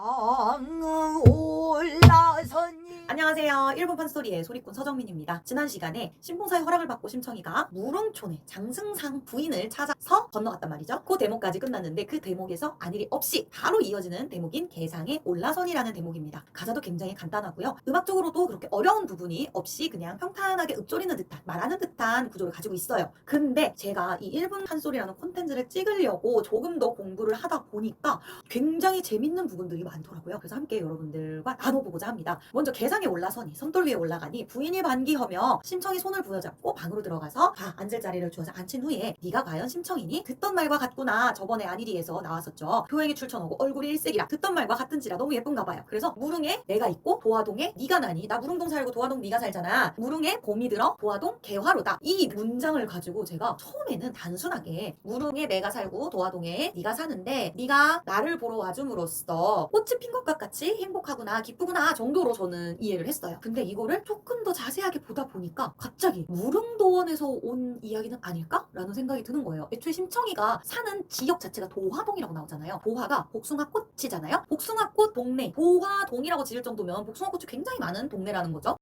강 올라서니 안녕하세요. 1분 판소리의 소리꾼 서정민입니다. 지난 시간에 신봉사의 허락을 받고 심청이가 무릉촌의 장승상 부인을 찾아서 건너갔단 말이죠. 그 대목까지 끝났는데 그 대목에서 안일이 없이 바로 이어지는 대목인 개상의 올라선이라는 대목입니다. 가사도 굉장히 간단하고요. 음악적으로도 그렇게 어려운 부분이 없이 그냥 평탄하게 읊조리는 듯한 말하는 듯한 구조를 가지고 있어요. 근데 제가 이 1분 판소리라는 콘텐츠를 찍으려고 조금 더 공부를 하다 보니까 굉장히 재밌는 부분들이 많더라고요. 그래서 함께 여러분들과 나눠보고자 합니다. 먼저 계상 에 올라서니 선돌 위에 올라가니 부인이 반기하며 심청이 손을 부여잡고 방으로 들어가서 다 앉을 자리를 주어서 앉힌 후에 네가 과연 심청이니? 듣던 말과 같구나. 저번에 안일이에서 나왔었죠. 교행이 출천하고 얼굴이 일색이라 듣던 말과 같은지라 너무 예쁜가 봐요. 그래서 무릉에 내가 있고 도화동에 네가 나니 나 무릉동 살고 도화동 네가 살잖아. 무릉에 봄이 들어 도화동 개화로다. 이 문장을 가지고 제가 처음에는 단순하게 무릉에 내가 살고 도화동에 네가 사는데 네가 나를 보러 와줌으로써 꽃이 핀 것과 같이 행복하구나 기쁘구나 정도로 저는 이해를 했어요. 근데 이거를 조금 더 자세하게 보다 보니까 갑자기 무릉도원에서 온 이야기는 아닐까라는 생각이 드는 거예요. 애초에 심청이가 사는 지역 자체가 도화동이라고 나오잖아요. 도화가 복숭아 꽃이잖아요. 복숭아 꽃 동네 도화동이라고 지을 정도면 복숭아 꽃이 굉장히 많은 동네라는 거죠.